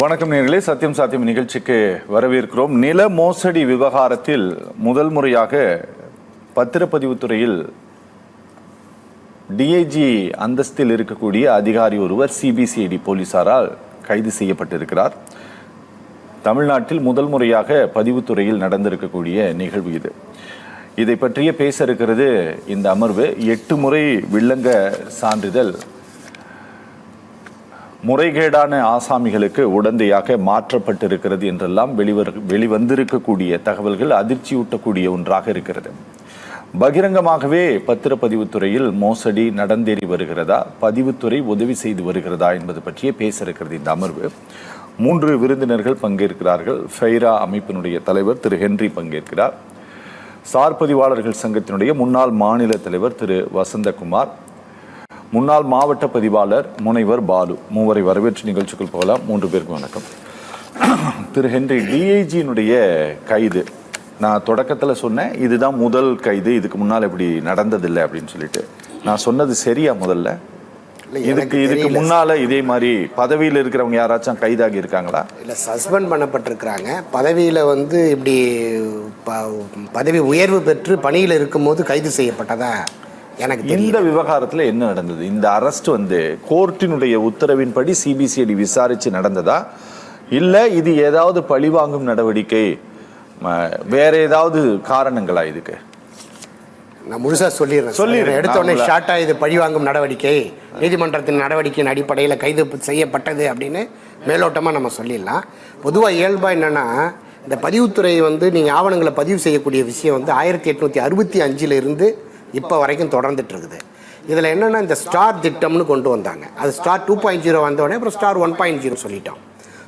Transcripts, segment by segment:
வணக்கம் நேர்களே. சத்தியம் சாத்தியம் நிகழ்ச்சிக்கு வரவேற்கிறோம். நில மோசடி விவகாரத்தில் முதல் முறையாக பத்திரப்பதிவுத்துறையில் டிஐஜி அந்தஸ்தில் இருக்கக்கூடிய அதிகாரி ஒருவர் சிபிசிஐடி போலீசாரால் கைது செய்யப்பட்டிருக்கிறார். தமிழ்நாட்டில் முதல் முறையாக பதிவுத்துறையில் நடந்திருக்கக்கூடிய நிகழ்வு இது. இதை பற்றிய பேச இருக்கிறது இந்த அமர்வு. எட்டு முறை வில்லங்க சான்றிதழ் முறைகேடான ஆசாமிகளுக்கு உடந்தையாக மாற்றப்பட்டிருக்கிறது என்றெல்லாம் வெளிவர் வெளிவந்திருக்கக்கூடிய தகவல்கள் அதிர்ச்சியூட்டக்கூடிய ஒன்றாக இருக்கிறது. பகிரங்கமாகவே பத்திரப்பதிவுத்துறையில் மோசடி நடந்தேறி வருகிறதா? பதிவுத்துறை உதவி செய்து வருகிறதா என்பது பற்றியே பேச இருக்கிறது இந்த அமர்வு. மூன்று விருந்தினர்கள் பங்கேற்கிறார்கள். ஃபைரா அமைப்பினுடைய தலைவர் திரு ஹென்றி பங்கேற்கிறார். சார் பதிவாளர்கள் சங்கத்தினுடைய முன்னாள் மாநில தலைவர் திரு வசந்தகுமார் முன்னாள் மாவட்ட பதிவாளர் முனைவர் பாலு. மூவரை வரவேற்று நிகழ்ச்சிக்குள் போகலாம். மூன்று பேருக்கு வணக்கம். திரு ஹென்றி டிஐஜியினுடைய கைது. நான் தொடக்கத்தில் சொன்னேன் இதுதான் முதல் கைது இதுக்கு முன்னால் இப்படி நடந்ததில்லை அப்படின்னு சொல்லிட்டு. நான் சொன்னது சரியா முதல்ல? இதுக்கு இதுக்கு. முன்னால இதே மாதிரி பதவியில் இருக்கிறவங்க யாராச்சும் கைதாகி இருக்காங்களா? இல்லை சஸ்பெண்ட் பண்ணப்பட்டிருக்கிறாங்க. பதவியில் வந்து இப்படி பதவி உயர்வு பெற்று பணியில் இருக்கும்போது கைது செய்யப்பட்டதா? எனக்கு இந்த விவகாரத்துல என்ன நடந்தது? இந்த அரெஸ்ட் வந்து கோர்ட்டினுடைய உத்தரவின்படி சிபிசிஐடி விசாரிச்சு நடந்ததா? இல்ல இது ஏதாவது பழிவாங்கும் நடவடிக்கை? வேற ஏதாவது காரணங்களா இதுக்கு? நான் முழுசாக சொல்லிடுறேன். சொல்லிடுறேன். எடுத்த உடனே நான் ஷார்ட்டாக இது பழிவாங்கும் நடவடிக்கை நீதிமன்றத்தின் நடவடிக்கையின் அடிப்படையில் கைது செய்யப்பட்டது அப்படின்னு மேலோட்டமாக நம்ம சொல்லிடலாம். பொதுவாக இயல்பாக என்னென்னா இந்த பதிவுத்துறை வந்து நீங்கள் ஆவணங்களை பதிவு செய்யக்கூடிய விஷயம் வந்து ஆயிரத்தி எட்நூற்றி அறுபத்தி அஞ்சிலிருந்து இப்போ வரைக்கும் தொடர்ந்துட்டு இருக்குது இதில் என்னென்னா இந்த ஸ்டார் திட்டம்னு கொண்டு வந்தாங்க. அது ஸ்டார் டூ பாயிண்ட் ஜீரோ வந்தோடனே அப்புறம் ஸ்டார் ஒன் பாயிண்ட் ஜீரோ சொல்லிட்டோம்.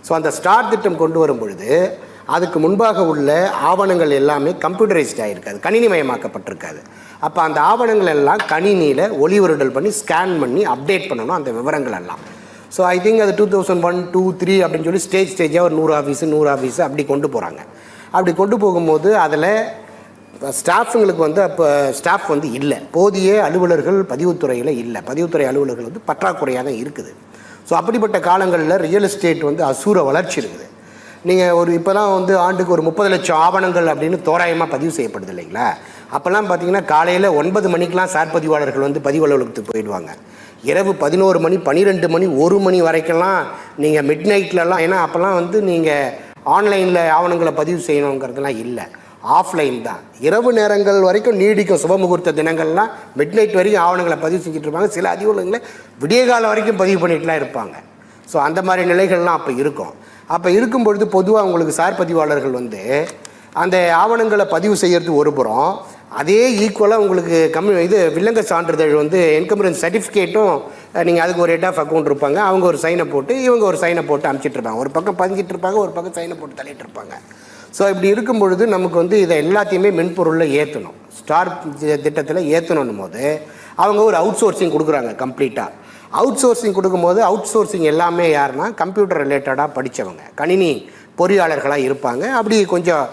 ஸோ அந்த ஸ்டார் திட்டம் கொண்டு வரும் பொழுது அதுக்கு முன்பாக உள்ள ஆவணங்கள் எல்லாமே கம்ப்யூட்டரைஸ்ட் ஆகிருக்காது கணினிமயமாக்கப்பட்டிருக்காது. அப்போ அந்த ஆவணங்கள் எல்லாம் கணினியில் ஒளிவருடல் பண்ணி ஸ்கேன் பண்ணி அப்டேட் பண்ணணும் அந்த விவரங்கள் எல்லாம். ஸோ ஐ திங்க் அது two thousand one two three அப்படின்னு சொல்லி ஸ்டேஜ் ஸ்டேஜாக ஒரு நூறு ஆஃபீஸு நூறு ஆஃபீஸு அப்படி கொண்டு போகிறாங்க அப்படி கொண்டு போகும்போது அதில் ஸ்டாஃபுங்களுக்கு வந்து அப்போ ஸ்டாஃப் வந்து இல்லை. போதிய அலுவலர்கள் பதிவுத்துறையில் இல்லை. பதிவுத்துறை அலுவலர்கள் வந்து பற்றாக்குறையாக தான் இருக்குது. ஸோ அப்படிப்பட்ட காலங்களில் ரியல் எஸ்டேட் வந்து அசூர வளர்ச்சி இருக்குது. நீங்கள் ஒரு இப்போலாம் வந்து ஆண்டுக்கு ஒரு முப்பது லட்சம் ஆவணங்கள் அப்படின்னு தோராயமாக பதிவு செய்யப்படுது இல்லைங்களா? அப்போல்லாம் பார்த்தீங்கன்னா காலையில் ஒன்பது மணிக்கெலாம் சார் பதிவாளர்கள் வந்து பதிவு அலுவலகத்துக்கு போயிடுவாங்க. இரவு பதினோரு மணி பன்னிரெண்டு மணி ஒரு மணி வரைக்கெல்லாம் நீங்கள் மிட் நைட்லலாம் ஏன்னா அப்போல்லாம் வந்து நீங்கள் ஆன்லைனில் ஆவணங்களை பதிவு செய்யணுங்கிறதுலாம் இல்லை. ஆஃப்லைன் தான். இரவு நேரங்கள் வரைக்கும் நீடிக்கும் சுபமுகூர்த்த தினங்கள்லாம் மிட் நைட் வரைக்கும் ஆவணங்களை பதிவு செஞ்சுட்டு இருப்பாங்க. சில அதிகாரங்களை விடிய காலம் வரைக்கும் பதிவு பண்ணிட்டுலாம் இருப்பாங்க. ஸோ அந்த மாதிரி நிலைகள்லாம் அப்போ இருக்கும். அப்போ இருக்கும் பொழுது பொதுவாக உங்களுக்கு சார் பதிவாளர்கள் வந்து அந்த ஆவணங்களை பதிவு செய்கிறது ஒரு புறம் அதே ஈக்குவலாக உங்களுக்கு கம்மி இது வில்லங்க சான்றிதழ் வந்து என்கம்பரன்ஸ் சர்டிஃபிகேட்டும் நீங்கள் அதுக்கு ஒரு ஹெட் ஆஃப் அக்கௌண்ட் இருப்பாங்க. அவங்க ஒரு சைனை போட்டு இவங்க ஒரு சைனை போட்டு அனுப்பிச்சிட்ருப்பாங்க ஒரு பக்கம் பதிஞ்சிட்டு இருப்பாங்க ஒரு பக்கம் சைனை போட்டு தள்ளிட்டு இருப்பாங்க. ஸோ இப்படி இருக்கும் பொழுது நமக்கு வந்து இதை எல்லாத்தையுமே மென்பொருளில் ஏற்றணும் ஸ்டார் திட்டத்தில் ஏற்றணும் போது அவங்க ஒரு அவுட் சோர்சிங் கொடுக்குறாங்க கம்ப்ளீட்டாக அவுட் சோர்சிங் கொடுக்கும்போது அவுட் சோர்சிங் எல்லாமே யாருன்னா கம்ப்யூட்டர் ரிலேட்டடாக படித்தவங்க கணினி பொறியாளர்களாக இருப்பாங்க. அப்படி கொஞ்சம்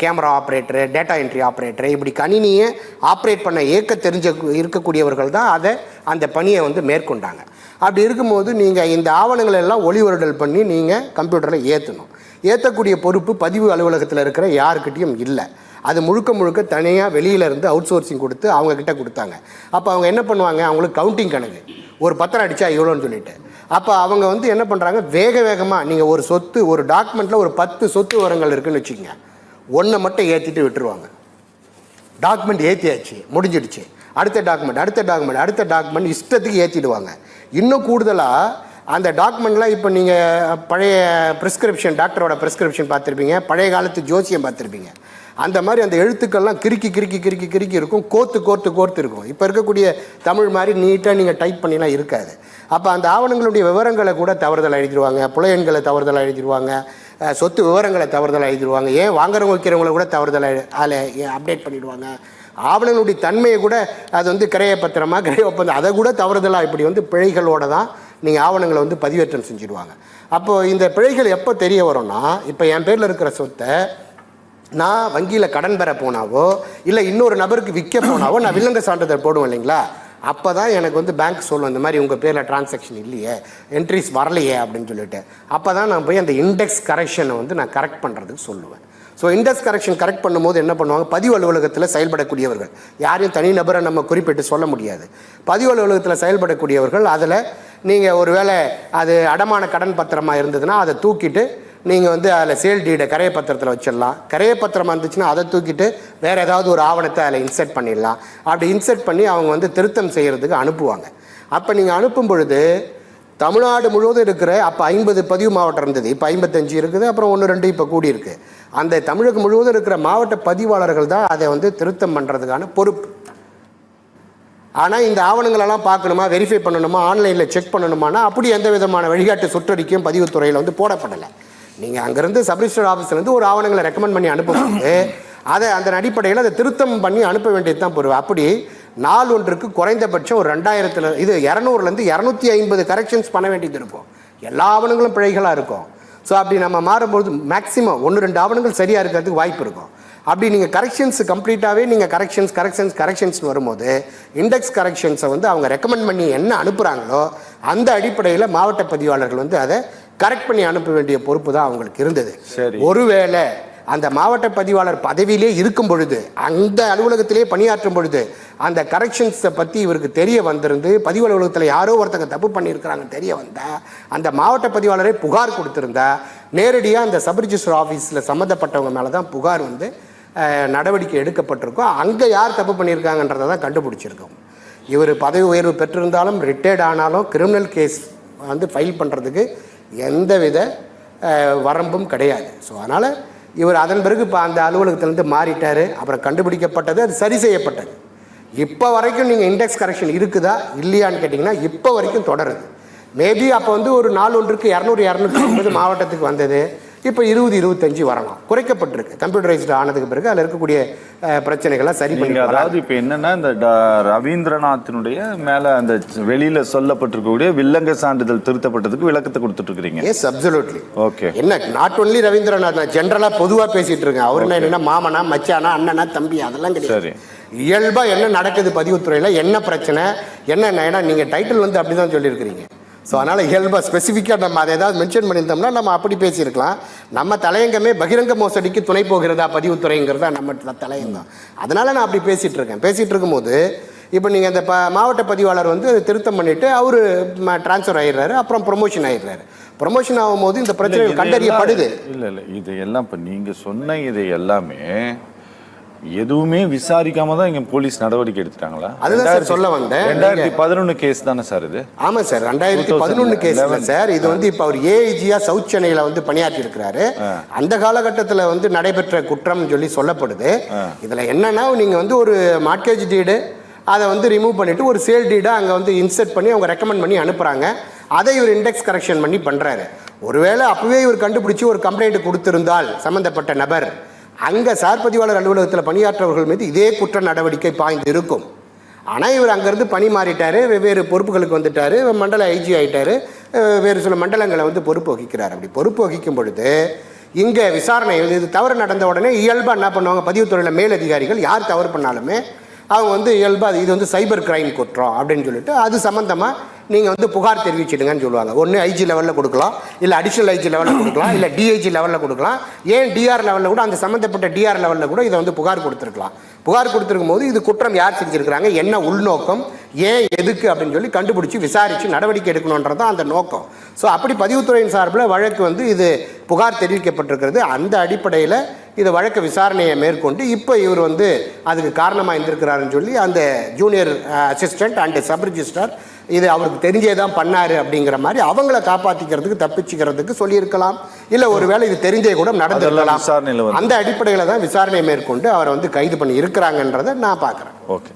camera operator data entry operator இப்படி கணினியை ஆப்ரேட் பண்ண இயக்க தெரிஞ்ச இருக்கக்கூடியவர்கள் தான் அதை அந்த பணியை வந்து மேற்கொண்டாங்க. அப்படி இருக்கும்போது நீங்கள் இந்த ஆவணங்களை எல்லாம் ஒளிவருடல் பண்ணி நீங்கள் கம்ப்யூட்டரில் ஏற்றணும் ஏற்றக்கூடிய பொறுப்பு பதிவு அலுவலகத்தில் இருக்கிற யாருக்கிட்டையும் இல்லை. அது முழுக்க முழுக்க தனியாக வெளியில இருந்து அவுட் சோர்சிங் கொடுத்து அவங்க கிட்ட கொடுத்தாங்க. அப்போ அவங்க என்ன பண்ணுவாங்க? அவங்களுக்கு கவுண்டிங் கணக்கு. ஒரு பத்திரம் அடித்தா இவ்வளோன்னு சொல்லிட்டு. அப்போ அவங்க வந்து என்ன பண்ணுறாங்க வேக வேகமாக நீங்கள் ஒரு சொத்து ஒரு டாக்குமெண்ட்டில் ஒரு பத்து சொத்து விவரங்கள் இருக்குன்னு வச்சுக்கோங்க. ஒன்றை மட்டும் ஏற்றிட்டு விட்டுருவாங்க. டாக்குமெண்ட் ஏற்றியாச்சு முடிஞ்சிடுச்சு. அடுத்த டாக்குமெண்ட் அடுத்த டாக்குமெண்ட் அடுத்த டாக்குமெண்ட் இஷ்டத்துக்கு ஏற்றிடுவாங்க இன்னும் கூடுதலாக அந்த டாக்குமெண்ட்லாம் இப்போ நீங்கள் பழைய ப்ரிஸ்கிரிப்ஷன் டாக்டரோட ப்ரிஸ்கிரிப்ஷன் பார்த்துருப்பீங்க. பழைய காலத்து ஜோசியம் பார்த்துருப்பீங்க. அந்த மாதிரி அந்த எழுத்துக்கள்லாம் கிறுக்கி கிறுக்கி கிறுக்கி கிறுக்கி இருக்கும். கோர்த்து கோர்த்து கோர்த்து இருக்கும். இப்போ இருக்கக்கூடிய தமிழ் மாதிரி நீட்டாக நீங்கள் டைப் பண்ணிலாம் இருக்காது. அப்போ அந்த ஆவணங்களுடைய விவரங்களை கூட தவறுதல் எழுதிடுவாங்க புலையன்களை தவறுதல் எழுதிடுவாங்க சொத்து விவரங்களை தவறுதல் எழுதிடுவாங்க ஏன் வாங்குறவங்க வைக்கிறவங்கள கூட தவறுதல் அதில் அப்டேட் பண்ணிவிடுவாங்க ஆவணங்களுடைய தன்மையை கூட அது வந்து கிரைய பத்திரமா கிரைய ஒப்பந்தம் அதை கூட தவறுதலாக இப்படி வந்து பிழைகளோட தான் நீங்கள் ஆவணங்களை வந்து பதிவேற்றம் செஞ்சுடுவாங்க. அப்போது இந்த பிழைகள் எப்போ தெரிய வரும்னா இப்போ என் பேரில் இருக்கிற சொத்தை நான் வங்கியில் கடன் பெற போனாவோ இல்லை இன்னொரு நபருக்கு விற்க போனாவோ நான் வில்லங்க சான்றிதழ் போடுவேன் இல்லைங்களா? அப்போ தான் எனக்கு வந்து பேங்க் சொல்லும் இந்த மாதிரி உங்கள் பேரில் டிரான்சாக்ஷன் இல்லையே என்ட்ரிஸ் வரலையே அப்படின்னு சொல்லிட்டு. அப்போ தான் நான் போய் அந்த இண்டெக்ஸ் கரெக்ஷனை வந்து நான் கரெக்ட் பண்ணுறதுக்கு சொல்லுவேன். ஸோ இண்டெக்ஸ் கரெக்ஷன் கரெக்ட் பண்ணும்போது என்ன பண்ணுவாங்க? பதிவு அலுவலகத்தில் செயல்படக்கூடியவர்கள். யாரையும் தனிநபரை நம்ம குறிப்பிட்டு சொல்ல முடியாது. பதிவு அலுவலகத்தில் செயல்படக்கூடியவர்கள் அதில் நீங்கள் ஒருவேளை அது அடமான கடன் பத்திரமா இருந்ததுன்னா அதை தூக்கிட்டு நீங்கள் வந்து அதில் சேல் டீடை கரைய பத்திரத்தில் வச்சிடலாம். கரைய பத்திரமா இருந்துச்சுன்னா அதை தூக்கிட்டு வேறு ஏதாவது ஒரு ஆவணத்தை அதில் இன்செர்ட் பண்ணிடலாம். அப்படி இன்செர்ட் பண்ணி அவங்க வந்து திருத்தம் செய்கிறதுக்கு அனுப்புவாங்க. அப்போ நீங்கள் அனுப்பும் பொழுது தமிழ்நாடு முழுவதும் இருக்கிற அப்போ ஐம்பது பதிவு மாவட்டம் இருந்தது. இப்போ ஐம்பத்தஞ்சு இருக்குது அப்புறம் ஒன்று ரெண்டு இப்போ கூடியிருக்கு அந்த தமிழகம் முழுவதும் இருக்கிற மாவட்ட பதிவாளர்கள் தான் அதை வந்து திருத்தம் பண்ணுறதுக்கான பொறுப்பு. ஆனால் இந்த ஆவணங்களெல்லாம் பார்க்கணுமா? வெரிஃபை பண்ணணுமா? ஆன்லைனில் செக் பண்ணணுமானா? அப்படி எந்த விதமான வழிகாட்டு சுற்றறிக்கையும் பதிவுத்துறையில் வந்து போடப்படலை. நீங்கள் அங்கேருந்து சப்ரிஜிஸ்டர் ஆஃபீஸ்லேருந்து ஒரு ஆவணங்களை ரெக்கமெண்ட் பண்ணி அனுப்பும்போது அதை அந்த அடிப்படையில் அதை திருத்தம் பண்ணி அனுப்ப வேண்டியது தான் பொருள் அப்படி நாள் ஒன்றுக்கு குறைந்தபட்சம் ஒரு ரெண்டாயிரத்தில் இது இரநூறுலேருந்து இரநூத்தி ஐம்பது கரெக்ஷன்ஸ் பண்ண வேண்டியது இருக்கும். எல்லா ஆவணங்களும் பிழைகளாக இருக்கும். ஸோ அப்படி நம்ம மாறும்போது மேக்ஸிமம் ஒன்று ரெண்டு ஆவணங்கள் சரியாக இருக்கிறதுக்கு வாய்ப்பு இருக்கும். அப்படி நீங்கள் கரெக்ஷன்ஸ் கம்ப்ளீட்டாகவே நீங்கள் கரெக்ஷன்ஸ் கரெக்ஷன்ஸ் கரெக்ஷன்ஸ் வரும்போது இண்டெக்ஸ் கரெக்ஷன்ஸை வந்து அவங்க ரெக்கமெண்ட் பண்ணி என்ன அனுப்புகிறாங்களோ அந்த அடிப்படையில் மாவட்ட பதிவாளர்கள் வந்து அதை கரெக்ட் பண்ணி அனுப்ப வேண்டிய பொறுப்பு தான் அவங்களுக்கு இருந்தது சரி. ஒருவேளை அந்த மாவட்ட பதிவாளர் பதவியிலே இருக்கும் பொழுது அந்த அலுவலகத்திலே பணியாற்றும் பொழுது அந்த கரெக்ஷன்ஸை பற்றி இவருக்கு தெரிய வந்திருந்து பதிவு அலுவலகத்தில் யாரோ ஒருத்தங்க தப்பு பண்ணியிருக்கிறாங்க தெரிய வந்தா அந்த மாவட்ட பதிவாளரே புகார் கொடுத்திருந்தா நேரடியாக அந்த சப் ரிஜிஸ்டர் ஆஃபீஸில் சம்மந்தப்பட்டவங்க மேலே தான் புகார் வந்து நடவடிக்கை எடுக்கப்பட்டிருக்கோ அங்கே யார் தப்பு பண்ணியிருக்காங்கன்றதை தான் கண்டுபிடிச்சிருக்கோம். இவர் பதவி உயர்வு பெற்றிருந்தாலும் ரிட்டையர்ட் ஆனாலும் கிரிமினல் கேஸ் வந்து ஃபைல் பண்ணுறதுக்கு எந்தவித வித வரம்பும் கிடையாது. ஸோ அதனால் இவர் அதன் பிறகு இப்போ அந்த அலுவலகத்திலேருந்து மாறிட்டார் அப்புறம் கண்டுபிடிக்கப்பட்டது அது சரி செய்யப்பட்டது. இப்போ வரைக்கும் நீங்கள் இண்டெக்ஸ் கரெக்ஷன் இருக்குதா இல்லையான்னு கேட்டிங்கன்னா இப்போ வரைக்கும் தொடருது. மேபி அப்போ வந்து ஒரு நாள் ஒன்றுக்கு இரநூறு இரநூத்தி ஐம்பது மாவட்டத்துக்கு வந்தது. இப்போ இருபது இருபத்தஞ்சு வரலாம். குறைக்கப்பட்டிருக்கு. கம்ப்யூட்டரைஸ்டு ஆனதுக்கு பிறகு அதில் இருக்கக்கூடிய அஹ், பிரச்சனைகளை சரி பண்ணி அதாவது இப்ப என்னன்னா இந்த ரவீந்திரநாத்தினுடைய மேல அந்த வெளியில சொல்லப்பட்டிருக்கக்கூடிய வில்லங்க சான்றிதழ் திருத்தப்பட்டதுக்கு விளக்கத்தை கொடுத்துட்டு இருக்கிறீங்க எஸ் அப்சல்யூட்லி ஓகே என்ன நாட் ஒன்லி ரவீந்திரநாத் நான் ஜென்ரலாக பொதுவாக பேசிட்டு இருக்கேன். அவர் என்ன என்னன்னா மாமனா மச்சானா அண்ணனா தம்பி அதெல்லாம் கிடையாது. சரி. இயல்பா என்ன நடக்குது பதிவுத்துறையில? என்ன பிரச்சனை? என்ன ஏன்னா நீங்க டைட்டில் வந்து அப்படிதான் சொல்லியிருக்கிறீங்க. ஸோ அதனால இயல்பா ஸ்பெசிஃபிக்காக நம்ம அதை ஏதாவது மென்ஷன் பண்ணியிருந்தோம்னா நம்ம அப்படி பேசியிருக்கலாம். நம்ம தலையங்கமே பகிரங்க மோசடிக்கு துணை போகிறதா பதிவுத்துறைங்கிறதா நம்ம தலையங்கம். அதனால நான் அப்படி பேசிட்டு இருக்கேன் பேசிட்டு இருக்கும்போது இப்போ நீங்கள் இந்த ப மாவட்ட பதிவாளர் வந்து திருத்தம் பண்ணிட்டு அவரு ட்ரான்ஸ்ஃபர் ஆயிடுறாரு அப்புறம் ப்ரொமோஷன் ஆயிடுறாரு. ப்ரொமோஷன் ஆகும்போது இந்த பிரச்சனைகள் கண்டறியப்படுது. இல்ல இல்ல இது எல்லாம் இப்ப நீங்க சொன்ன இது எல்லாமே எதுவுமே விசாரிக்காம தான் இங்க போலீஸ் நடவடிக்கை எடுத்துட்டாங்களா? அதுதான் சார் சொல்ல வந்தேன். ரெண்டாயிரத்தி பதினொன்னு கேஸ் தானே சார் இது? ஆமாம் சார் ரெண்டாயிரத்தி பதினொன்று கேஸ்ல சார் இது வந்து இப்போ அவர் ஏஐஜியா சவுத் சென்னையில் வந்து பணியாற்றி இருக்கிறாரு. அந்த காலகட்டத்தில் வந்து நடைபெற்ற குற்றம்னு சொல்லி சொல்லப்படுது. இதில் என்னன்னா நீங்கள் வந்து ஒரு மார்க்கேஜ் டீடு அதை வந்து ரிமூவ் பண்ணிட்டு ஒரு சேல் டீடை அங்கே வந்து இன்செர்ட் பண்ணி அவங்க ரெக்கமெண்ட் பண்ணி அனுப்புகிறாங்க அதை இவர் இண்டெக்ஸ் கரெக்ஷன் பண்ணி பண்ணுறாரு ஒருவேளை அப்பவே இவர் கண்டுபிடிச்சி ஒரு கம்ப்ளைண்ட் கொடுத்திருந்தால் சம்பந்தப்பட்ட நபர் அங்கே சார் பதிவாளர் அலுவலகத்தில் பணியாற்றவர்கள் மீது இதே குற்ற நடவடிக்கை பாய்ந்து இருக்கும் ஆனால் இவர் அங்கேருந்து பணி மாறிட்டார் வெவ்வேறு பொறுப்புகளுக்கு வந்துட்டார் மண்டல ஐஜி ஆகிட்டார் வேறு சில மண்டலங்களை வந்து பொறுப்பு வகிக்கிறார் அப்படி பொறுப்பு வகிக்கும் பொழுது இங்கே விசாரணை இது தவறு நடந்த உடனே இயல்பாக என்ன பண்ணுவாங்க பதிவுத்துறையில் மேலதிகாரிகள் யார் தவறு பண்ணாலுமே அவங்க வந்து இயல்பாக இது வந்து சைபர் கிரைம் குற்றம் அப்படின்னு சொல்லிட்டு அது சம்மந்தமாக நீங்கள் வந்து புகார் தெரிவிச்சிடுங்கன்னு சொல்லுவாங்க. ஒன்று ஐஜி லெவலில் கொடுக்கலாம். இல்லை அடிஷனல் ஐஜி லெவலில் கொடுக்கலாம். இல்லை டிஐஜி லெவலில் கொடுக்கலாம். ஏன் டிஆர் லெவலில் கூட அந்த சம்மந்தப்பட்ட டிஆர் லெவலில் கூட இதை வந்து புகார் கொடுத்துருக்கலாம். புகார் கொடுத்துருக்கும் போது இது குற்றம் யார் செஞ்சுருக்கிறாங்க? என்ன உள்நோக்கம்? ஏன் எதுக்கு அப்படின்னு சொல்லி கண்டுபிடிச்சி விசாரித்து நடவடிக்கை எடுக்கணுன்றது தான் அந்த நோக்கம். ஸோ அப்படி பதிவுத்துறையின் சார்பில் வழக்கு வந்து இது புகார் தெரிவிக்கப்பட்டிருக்கிறது. அந்த அடிப்படையில் இது வழக்கு விசாரணையை மேற்கொண்டு இப்போ இவர் வந்து அதுக்கு காரணமாக இருந்திருக்கிறாருன்னு சொல்லி அந்த junior assistant and sub register இது அவருக்கு தெரிஞ்சே தான் பண்ணாரு அப்படிங்கிற மாதிரி அவங்கள காப்பாற்றிக்கிறதுக்கு தப்பிச்சுக்கிறதுக்கு சொல்லியிருக்கலாம். இல்லை ஒருவேளை இது தெரிஞ்சே கூட நடந்திருக்கலாம். அந்த அடிப்படையில் தான் விசாரணை மேற்கொண்டு அவரை வந்து கைது பண்ணி இருக்கிறாங்கன்றதை நான் பார்க்குறேன். ஓகே.